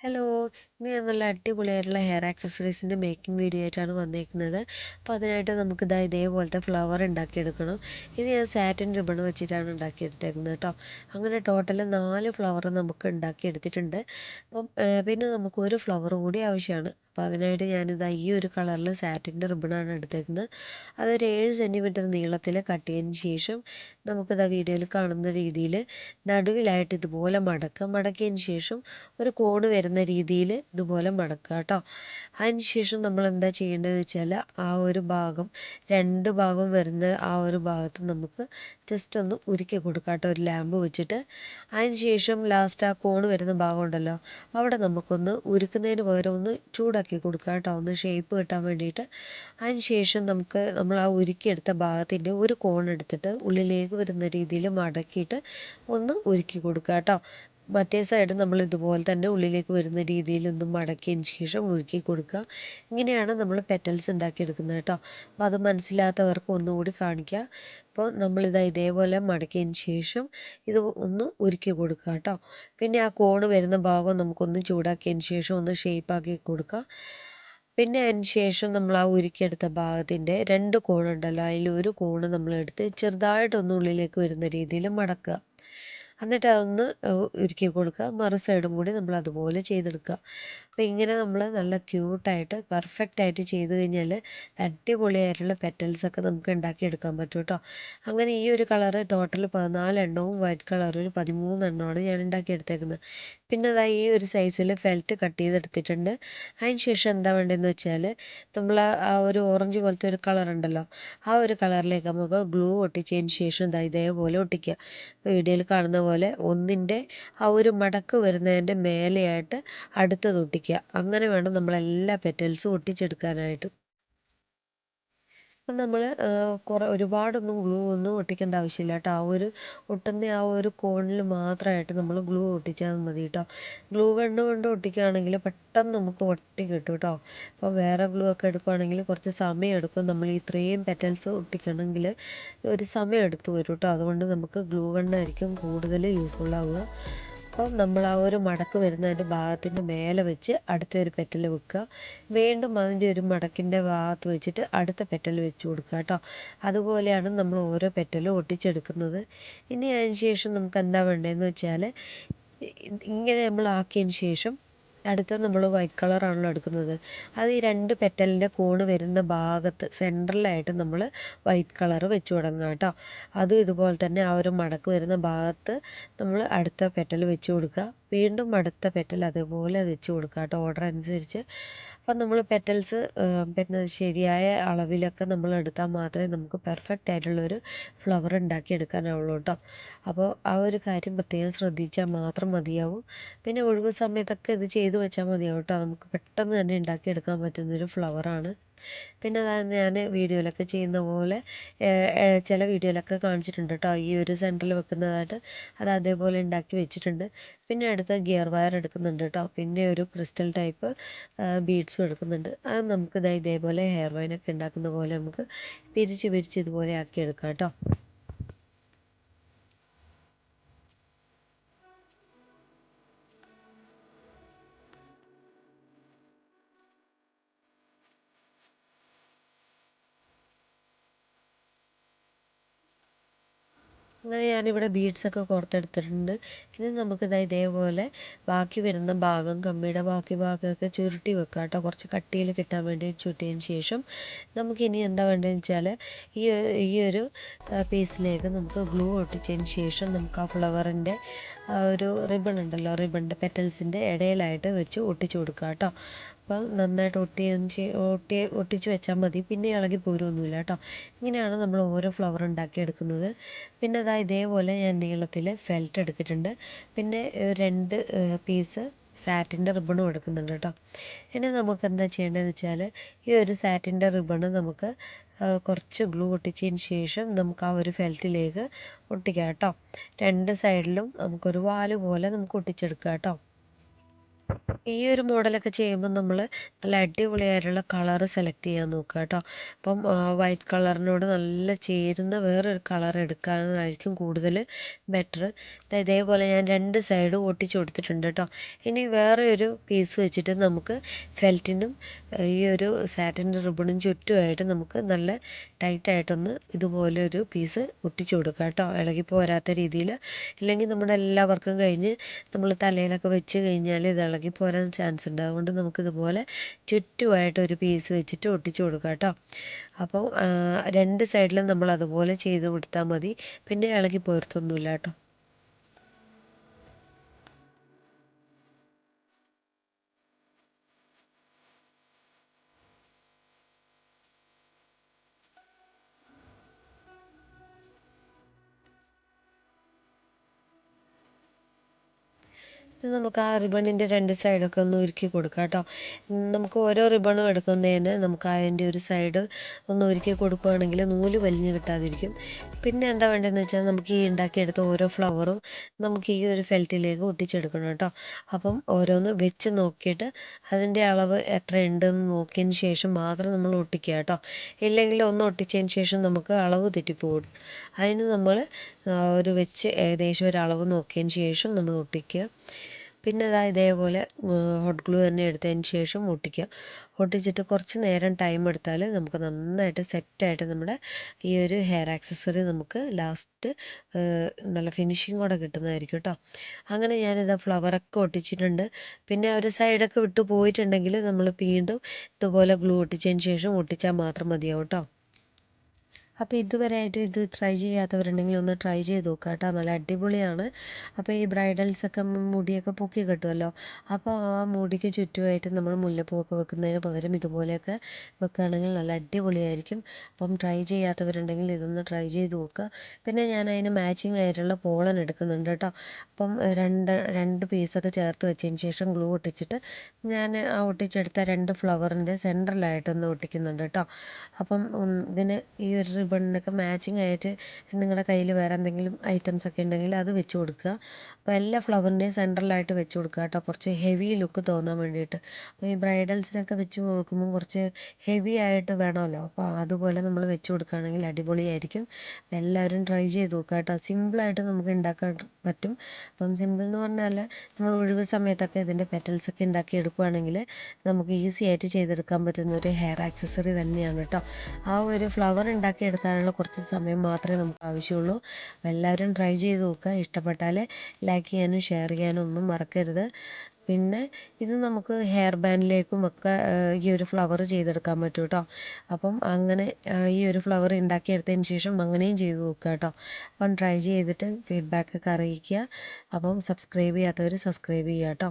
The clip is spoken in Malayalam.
ഹലോ ഇന്ന് ഞാൻ നല്ല അടിപൊളിയായിട്ടുള്ള ഹെയർ ആക്സസറീസിന്റെ മേക്കിംഗ് വീഡിയോ ആയിട്ടാണ് വന്നേക്കുന്നത്. അപ്പോൾ അതിനായിട്ട് നമുക്ക് ഇതാ ഇതേപോലത്തെ ഫ്ലവർ ഉണ്ടാക്കിയെടുക്കണം. ഇത് ഞാൻ സാറ്റിൻ റിബൺ വെച്ചിട്ടാണ് ഉണ്ടാക്കിയെടുത്തേക്കുന്നത് കേട്ടോ അങ്ങനെ ടോട്ടൽ നാല് ഫ്ലവർ നമുക്ക് ഉണ്ടാക്കിയെടുത്തിട്ടുണ്ട്. അപ്പം പിന്നെ നമുക്ക് ഒരു ഫ്ലവർ കൂടി ആവശ്യമാണ്. അപ്പോൾ അതിനായിട്ട് ഞാനിതാ ഈ ഒരു കളറിൽ സാറ്റിന്റെ റിബണാണ് എടുത്തേക്കുന്നത്. അതൊരു ഏഴ് സെന്റിമീറ്റർ നീളത്തിൽ കട്ട് ചെയ്തതിന് ശേഷം നമുക്കിതാ വീഡിയോയിൽ കാണുന്ന രീതിയിൽ നടുവിലായിട്ട് ഇതുപോലെ മടക്കുക. മടക്കിയതിന് ശേഷം ഒരു കോണ് വരുന്ന രീതിയിൽ ഇതുപോലെ മടക്കുക കേട്ടോ. അതിന് ശേഷം നമ്മൾ എന്താ ചെയ്യേണ്ടതെന്ന് വെച്ചാൽ ആ ഒരു ഭാഗം രണ്ട് ഭാഗം വരുന്ന ആ ഒരു ഭാഗത്ത് നമുക്ക് ജസ്റ്റ് ഒന്ന് ഉരുക്കി കൊടുക്കുക കേട്ടോ. ഒരു ലാമ്പ് വെച്ചിട്ട്. അതിന് ശേഷം ലാസ്റ്റ് ആ കോണ് വരുന്ന ഭാഗം ഉണ്ടല്ലോ അവിടെ നമുക്കൊന്ന് ഉരുക്കുന്നതിന് പകരം ഒന്ന് ചൂടാക്കി കൊടുക്കുക കേട്ടോ. ഒന്ന് ഷേപ്പ് കിട്ടാൻ വേണ്ടിയിട്ട്. അതിന് ശേഷം നമുക്ക് നമ്മൾ ആ ഉരുക്കിയെടുത്ത ഭാഗത്തിന്റെ ഒരു കോൺ എടുത്തിട്ട് ഉള്ളിലേക്ക് വരുന്ന രീതിയിൽ മടക്കിയിട്ട് ഒന്ന് ഉരുക്കി കൊടുക്കുക കേട്ടോ. മറ്റേ സൈഡ് നമ്മൾ ഇതുപോലെ തന്നെ ഉള്ളിലേക്ക് വരുന്ന രീതിയിൽ ഒന്ന് മടക്കിയതിന് ശേഷം ഉരുക്കി കൊടുക്കുക. ഇങ്ങനെയാണ് നമ്മൾ പെറ്റൽസ് ഉണ്ടാക്കിയെടുക്കുന്നത് കേട്ടോ. അപ്പോൾ അത് മനസ്സിലാത്തവർക്ക് ഒന്നുകൂടി കാണിക്കുക അപ്പോൾ നമ്മളിത് ഇതേപോലെ മടക്കിയതിന് ശേഷം ഇത് ഒന്ന് ഉരുക്കി കൊടുക്കുക കേട്ടോ. പിന്നെ ആ കോണ് വരുന്ന ഭാഗം നമുക്കൊന്ന് ചൂടാക്കിയതിന് ശേഷം ഒന്ന് ഷേപ്പാക്കി കൊടുക്കുക പിന്നെ അതിന് ശേഷം നമ്മൾ ആ ഉരുക്കിയെടുത്ത ഭാഗത്തിന്റെ രണ്ട് കോണുണ്ടല്ലോ അതിൽ ഒരു കോണ് നമ്മളെടുത്ത് ചെറുതായിട്ടൊന്ന് ഉള്ളിലേക്ക് വരുന്ന രീതിയിൽ മടക്കുക. എന്നിട്ട് അതൊന്ന് ഉരുക്കി കൊടുക്കുക. മറു സൈഡും കൂടി നമ്മൾ അതുപോലെ ചെയ്തെടുക്കുക. അപ്പോൾ ഇങ്ങനെ നമ്മൾ നല്ല ക്യൂട്ടായിട്ട് പെർഫെക്റ്റ് ആയിട്ട് ചെയ്ത് കഴിഞ്ഞാൽ അടിപൊളിയായിട്ടുള്ള പെറ്റൽസൊക്കെ നമുക്ക് ഉണ്ടാക്കിയെടുക്കാൻ പറ്റും കേട്ടോ. അങ്ങനെ ഈ ഒരു കളറ് ടോട്ടൽ പതിനാലെണ്ണവും വൈറ്റ് കളർ ഒരു പതിമൂന്നെണ്ണമാണ് ഞാൻ ഉണ്ടാക്കിയെടുത്തേക്കുന്നത് പിന്നെ ദാ ഈ ഒരു സൈസിൽ ഫെൽറ്റ് കട്ട് ചെയ്തെടുത്തിട്ടുണ്ട്. അതിന് ശേഷം എന്താ വേണ്ടതെന്ന് വെച്ചാൽ നമ്മൾ ആ ഒരു ഓറഞ്ച് പോലത്തെ ഒരു കളർ ഉണ്ടല്ലോ ആ ഒരു കളറിലേക്ക് നമുക്ക് ഗ്ലൂ ഒട്ടിച്ചതിന് ശേഷം ദാ ഇതേപോലെ ഒട്ടിക്കുക. വീഡിയോയിൽ കാണുന്ന പോലെ ഒന്നിന്റെ ആ ഒരു മടക്ക് വരുന്നതിന്റെ മേലെയായിട്ട് അടുത്തത് ഒട്ടിക്കുക. അങ്ങനെ വേണം നമ്മൾ എല്ലാ പെറ്റൽസും ഒട്ടിച്ചെടുക്കാനായിട്ട്. അപ്പം നമ്മൾ കുറേ ഒരുപാടൊന്നും ഗ്ലൂ ഒന്നും ഒട്ടിക്കേണ്ട ആവശ്യമില്ല കേട്ടോ. ആ ഒരു ഒട്ടുന്ന ആ ഒരു കോണിൽ മാത്രമായിട്ട് നമ്മൾ ഗ്ലൂ ഒട്ടിച്ചാൽ മതി കേട്ടോ. ഗ്ലൂ ഗണ്ണ് കൊണ്ട് ഒട്ടിക്കുകയാണെങ്കിൽ പെട്ടെന്ന് നമുക്ക് ഒട്ടി കിട്ടും കേട്ടോ. അപ്പോൾ വേറെ ഗ്ലൂ ഒക്കെ എടുക്കുകയാണെങ്കിൽ കുറച്ച് സമയം എടുക്കും. നമ്മൾ ഇത്രയും പെറ്റൽസ് ഒട്ടിക്കണമെങ്കിൽ ഒരു സമയം എടുത്തു വരും കേട്ടോ. അതുകൊണ്ട് നമുക്ക് ഗ്ലൂ ഗണ്ണായിരിക്കും കൂടുതൽ യൂസ്ഫുൾ ആവുക. അപ്പം നമ്മൾ ആ ഒരു മടക്ക് വരുന്നതിന്റെ ഭാഗത്തിന്റെ മേലെ വെച്ച് അടുത്ത ഒരു പെറ്റൽ വെക്കുക. വീണ്ടും അതിന്റെ ഒരു മടക്കിന്റെ ഭാഗത്ത് വെച്ചിട്ട് അടുത്ത പെറ്റൽ വെച്ച് കൊടുക്കുക കേട്ടോ. അതുപോലെയാണ് നമ്മൾ ഓരോ പെറ്റലും ഒട്ടിച്ചെടുക്കുന്നത്. ഇനി അതിന് ശേഷം നമുക്ക് എന്താ വേണ്ടതെന്ന് വെച്ചാൽ ഇങ്ങനെ നമ്മൾ ആക്കിയതിന് ശേഷം അടുത്ത നമ്മൾ വൈറ്റ് കളറാണല്ലോ എടുക്കുന്നത്. അത് ഈ രണ്ട് പെറ്റലിന്റെ കൂണ് വരുന്ന ഭാഗത്ത് സെന്ററിലായിട്ട് നമ്മൾ വൈറ്റ് കളർ വെച്ച് തുടങ്ങുക കേട്ടോ. അതും ഇതുപോലെ തന്നെ ആ ഒരു മടക്ക് വരുന്ന ഭാഗത്ത് നമ്മൾ അടുത്ത പെറ്റൽ വെച്ച് കൊടുക്കുക. വീണ്ടും അടുത്ത പെറ്റൽ അതുപോലെ വെച്ച് കൊടുക്കുക കേട്ടോ. ഓർഡർ അനുസരിച്ച്. അപ്പം നമ്മൾ പെറ്റൽസ് പിന്നെ ശരിയായ അളവിലൊക്കെ നമ്മൾ എടുത്താൽ മാത്രമേ നമുക്ക് പെർഫെക്റ്റ് ആയിട്ടുള്ളൊരു ഫ്ലവർ ഉണ്ടാക്കി എടുക്കാനാവുള്ളൂ കേട്ടോ. അപ്പോൾ ആ ഒരു കാര്യം പ്രത്യേകം ശ്രദ്ധിച്ചാൽ മാത്രം മതിയാവും. പിന്നെ ഒഴിവ് സമയത്തൊക്കെ ഇത് ചെയ്ത് വെച്ചാൽ മതിയാവും കേട്ടോ. നമുക്ക് പെട്ടെന്ന് തന്നെ ഉണ്ടാക്കിയെടുക്കാൻ പറ്റുന്നൊരു ഫ്ലവറാണ് പിന്നെ ഞാൻ വീഡിയോയിലൊക്കെ ചെയ്യുന്ന പോലെ ചില വീഡിയോയിലൊക്കെ കാണിച്ചിട്ടുണ്ട് കേട്ടോ. ഈ ഒരു സെന്ററിൽ വെക്കുന്നതായിട്ട് അത് അതേപോലെ ഉണ്ടാക്കി വെച്ചിട്ടുണ്ട്. പിന്നെ അടുത്ത ഗിയർ വയർ എടുക്കുന്നുണ്ട് കേട്ടോ. പിന്നെ ഒരു ക്രിസ്റ്റൽ ടൈപ്പ് ബീഡ്സും എടുക്കുന്നുണ്ട്. അത് നമുക്ക് ഇതാ ഇതേപോലെ ഹെയർ വൈനൊക്കെ ഉണ്ടാക്കുന്ന പോലെ നമുക്ക് പിരിച്ച് പിരിച്ച് ഇതുപോലെ ആക്കി എടുക്കാം കേട്ടോ. അങ്ങനെ ഞാനിവിടെ ബീഡ്സൊക്കെ കോർത്തെടുത്തിട്ടുണ്ട്. ഇനി നമുക്കിതാ ഇതേപോലെ ബാക്കി വരുന്ന ഭാഗം കമ്മിയുടെ ബാക്കി ഭാഗമൊക്കെ ചുരുട്ടി വെക്കാം കേട്ടോ. കുറച്ച് കട്ടിയിൽ കിട്ടാൻ വേണ്ടി ചുരുട്ടിയതിന് ശേഷം നമുക്കിനി എന്താ വേണ്ടതെന്ന് വെച്ചാൽ ഈ ഈ ഒരു പീസിലേക്ക് നമുക്ക് ഗ്ലൂ ഒട്ടിച്ചതിന് ശേഷം നമുക്ക് ആ ഫ്ലവറിന്റെ ഒരു റിബൺ ഉണ്ടല്ലോ റിബണിന്റെ പെറ്റൽസിന്റെ ഇടയിലായിട്ട് വെച്ച് ഒട്ടിച്ചു കൊടുക്കുക കേട്ടോ. അപ്പം നന്നായിട്ട് ഒട്ടിയതിന് ഒട്ടി ഒട്ടിച്ച് വെച്ചാൽ മതി. പിന്നെ ഇളകി പോരൊന്നുമില്ല കേട്ടോ. ഇങ്ങനെയാണ് നമ്മൾ ഓരോ ഫ്ലവർ ഉണ്ടാക്കി എടുക്കുന്നത്. പിന്നെ അതാ ഇതേപോലെ ഞാൻ നീളത്തിൽ ഫെൽറ്റ് എടുത്തിട്ടുണ്ട്. പിന്നെ രണ്ട് പീസ് സാറ്റിന്റെ റിബണും എടുക്കുന്നുണ്ട് കേട്ടോ. ഇനി നമുക്ക് എന്താ ചെയ്യേണ്ടതെന്ന് വെച്ചാൽ ഈ ഒരു സാറ്റിന്റെ റിബണ് നമുക്ക് കുറച്ച് ഗ്ലൂ ഒട്ടിച്ചതിന് ശേഷം നമുക്ക് ആ ഒരു ഫെൽറ്റിലേക്ക് ഒട്ടിക്കാം കേട്ടോ. രണ്ട് സൈഡിലും നമുക്കൊരു വാൽ പോലെ നമുക്ക് ഒട്ടിച്ചെടുക്കാം കേട്ടോ. ഈ ഒരു മോഡലൊക്കെ ചെയ്യുമ്പോൾ നമ്മൾ നല്ല അടിപൊളിയായിട്ടുള്ള കളർ സെലക്ട് ചെയ്യാൻ നോക്കുക കേട്ടോ. അപ്പം വൈറ്റ് കളറിനോട് നല്ല ചേരുന്ന വേറൊരു കളർ എടുക്കാനായിരിക്കും കൂടുതൽ ബെറ്റർ ഇതേപോലെ ഞാൻ രണ്ട് സൈഡും ഒട്ടിച്ച് കൊടുത്തിട്ടുണ്ട് കേട്ടോ. ഇനി വേറെ ഒരു പീസ് വെച്ചിട്ട് നമുക്ക് ഫെൽറ്റിനും ഈ ഒരു സാറ്റിന്റെ റിബണും ചുറ്റുമായിട്ട് നമുക്ക് നല്ല ടൈറ്റായിട്ടൊന്ന് ഇതുപോലെ ഒരു പീസ് ഒട്ടിച്ചു കൊടുക്കുക കേട്ടോ. ഇളകി പോരാത്ത രീതിയിൽ ഇല്ലെങ്കിൽ നമ്മുടെ എല്ലാ വർക്കും കഴിഞ്ഞ് നമ്മൾ തലയിലൊക്കെ വെച്ച് കഴിഞ്ഞാൽ ഇത് ഇളകി പോരാൻ ചാൻസ് ഉണ്ട്. അതുകൊണ്ട് നമുക്ക് നമുക്കിതുപോലെ ചുറ്റുമായിട്ട് ഒരു പീസ് വെച്ചിട്ട് ഒട്ടിച്ച് കൊടുക്കാം കേട്ടോ. അപ്പോൾ രണ്ട് സൈഡിലും നമ്മൾ അതുപോലെ ചെയ്ത് കൊടുത്താൽ മതി. പിന്നെ ഇളകി പോരത്തൊന്നുമില്ല കേട്ടോ. ഇത് നമുക്ക് ആ റിബണിന്റെ രണ്ട് സൈഡൊക്കെ ഒന്ന് ഉരുക്കി കൊടുക്കാം കേട്ടോ. നമുക്ക് ഓരോ റിബണും എടുക്കുന്നതിന് നമുക്ക് അതിന്റെ ഒരു സൈഡ് ഒന്ന് ഉരുക്കി കൊടുക്കുകയാണെങ്കിൽ നൂൽ വലിഞ്ഞ് കിട്ടാതിരിക്കും. പിന്നെ എന്താ വേണ്ടതെന്ന് വെച്ചാൽ നമുക്ക് ഈ ഉണ്ടാക്കിയെടുത്ത ഓരോ ഫ്ലവറും നമുക്ക് ഈ ഒരു ഫെൽറ്റിലേക്ക് ഒട്ടിച്ചെടുക്കണം കേട്ടോ. അപ്പം ഓരോന്ന് വെച്ച് നോക്കിയിട്ട് അതിന്റെ അളവ് എത്ര ഉണ്ടെന്ന് നോക്കിയതിന് ശേഷം മാത്രം നമ്മൾ ഒട്ടിക്കുക കേട്ടോ. ഇല്ലെങ്കിൽ ഒന്ന് ഒട്ടിച്ചതിന് ശേഷം നമുക്ക് അളവ് തെറ്റിപ്പോകും. അതിന് നമ്മൾ ഒരു വെച്ച് ഏകദേശം ഒരു അളവ് നോക്കിയതിന് ശേഷം നമ്മൾ ഒട്ടിക്കുക. പിന്നെ ദാ ഇതേപോലെ ഹോട്ട് ഗ്ലൂ തന്നെ എടുത്തതിന് ശേഷം ഒട്ടിക്കുക. ഒട്ടിച്ചിട്ട് കുറച്ച് നേരം ടൈം എടുത്താൽ നമുക്ക് നന്നായിട്ട് സെറ്റായിട്ട് നമ്മുടെ ഈ ഒരു ഹെയർ ആക്സസറി നമുക്ക് ലാസ്റ്റ് നല്ല ഫിനിഷിങ്ങോടെ കിട്ടുന്നതായിരിക്കും കേട്ടോ അങ്ങനെ ഞാനിതാ ഫ്ലവറൊക്കെ ഒട്ടിച്ചിട്ടുണ്ട്. പിന്നെ ഒരു സൈഡൊക്കെ വിട്ടു പോയിട്ടുണ്ടെങ്കിൽ നമ്മൾ വീണ്ടും ഇതുപോലെ ഗ്ലൂ ഒട്ടിച്ചതിന് ശേഷം ഒട്ടിച്ചാൽ മാത്രം മതിയാവും കേട്ടോ അപ്പോൾ ഇതുവരെ ഇതുവരെയായിട്ടും ഇത് ട്രൈ ചെയ്യാത്തവരുണ്ടെങ്കിൽ ഒന്ന് ട്രൈ ചെയ്ത് നോക്കുക കേട്ടോ. നല്ല അടിപൊളിയാണ്. അപ്പോൾ ഈ ബ്രൈഡൽസൊക്കെ മുടിയൊക്കെ പൊക്കി കെട്ടുമല്ലോ അപ്പോൾ ആ മുടിക്ക് ചുറ്റുമായിട്ട് നമ്മൾ മുല്ലപ്പൂവൊക്കെ വെക്കുന്നതിന് പകരം ഇതുപോലെയൊക്കെ വെക്കുകയാണെങ്കിൽ നല്ല അടിപൊളിയായിരിക്കും. അപ്പം ട്രൈ ചെയ്യാത്തവരുണ്ടെങ്കിൽ ഇതൊന്ന് ട്രൈ ചെയ്ത് നോക്കുക പിന്നെ ഞാൻ അതിന് മാച്ചിങ് ആയിട്ടുള്ള പോളൻ എടുക്കുന്നുണ്ട് കേട്ടോ. അപ്പം രണ്ട് രണ്ട് പീസൊക്കെ ചേർത്ത് വെച്ചതിന് ശേഷം ഗ്ലൂ ഒട്ടിച്ചിട്ട് ഞാൻ ആ ഒട്ടിച്ചെടുത്ത രണ്ട് ഫ്ലവറിന്റെ സെന്ററിലായിട്ടൊന്ന് ഒട്ടിക്കുന്നുണ്ട് കേട്ടോ. അപ്പം ഇതിന് ഈ ഒരു റിബണിനൊക്കെ മാച്ചിങ് ആയിട്ട് നിങ്ങളുടെ കയ്യിൽ വേറെ എന്തെങ്കിലും ഐറ്റംസ് ഒക്കെ ഉണ്ടെങ്കിൽ അത് വെച്ച് കൊടുക്കുക. അപ്പോൾ എല്ലാ ഫ്ലവറിന്റെയും സെന്ററിലായിട്ട് വെച്ച് കൊടുക്കുക കേട്ടോ. കുറച്ച് ഹെവി ലുക്ക് തോന്നാൻ വേണ്ടിയിട്ട്. അപ്പോൾ ഈ ബ്രൈഡൽസിനൊക്കെ വെച്ച് കൊടുക്കുമ്പോൾ കുറച്ച് ഹെവി ആയിട്ട് വേണമല്ലോ. അപ്പോൾ അതുപോലെ നമ്മൾ വെച്ച് കൊടുക്കുകയാണെങ്കിൽ അടിപൊളിയായിരിക്കും. എല്ലാവരും ട്രൈ ചെയ്ത് നോക്കുക കേട്ടോ. സിമ്പിളായിട്ട് നമുക്ക് ഉണ്ടാക്കാൻ പറ്റും. അപ്പം സിമ്പിൾ എന്ന് പറഞ്ഞാൽ നമ്മൾ ഒഴിവ് സമയത്തൊക്കെ ഇതിന്റെ പെറ്റൽസൊക്കെ ഉണ്ടാക്കി എടുക്കുകയാണെങ്കിൽ നമുക്ക് ഈസി ആയിട്ട് ചെയ്തെടുക്കാൻ പറ്റുന്ന ഒരു ഹെയർ ആക്സസറി തന്നെയാണ് കേട്ടോ. ആ ഒരു ഫ്ലവർ ഉണ്ടാക്കി എടുക്കാനുള്ള കുറച്ച് സമയം മാത്രമേ നമുക്ക് ആവശ്യമുള്ളൂ. എല്ലാവരും ട്രൈ ചെയ്ത് നോക്കുക. ഇഷ്ടപ്പെട്ടാൽ ലൈക്ക് ചെയ്യാനും ഷെയർ ചെയ്യാനും ഒന്നും മറക്കരുത്. പിന്നെ ഇത് നമുക്ക് ഹെയർ ബാൻഡിലേക്കും ഒക്കെ ഈ ഒരു ഫ്ലവർ ചെയ്തെടുക്കാൻ പറ്റും കേട്ടോ അപ്പം അങ്ങനെ ഈ ഒരു ഫ്ലവർ ഉണ്ടാക്കിയെടുത്തതിന് ശേഷം അങ്ങനെയും ചെയ്ത് നോക്കുക കേട്ടോ അപ്പം ട്രൈ ചെയ്തിട്ട് ഫീഡ്ബാക്ക് ഒക്കെ അറിയിക്കുക. അപ്പം സബ്സ്ക്രൈബ് ചെയ്യാത്തവർ സബ്സ്ക്രൈബ് ചെയ്യുക കേട്ടോ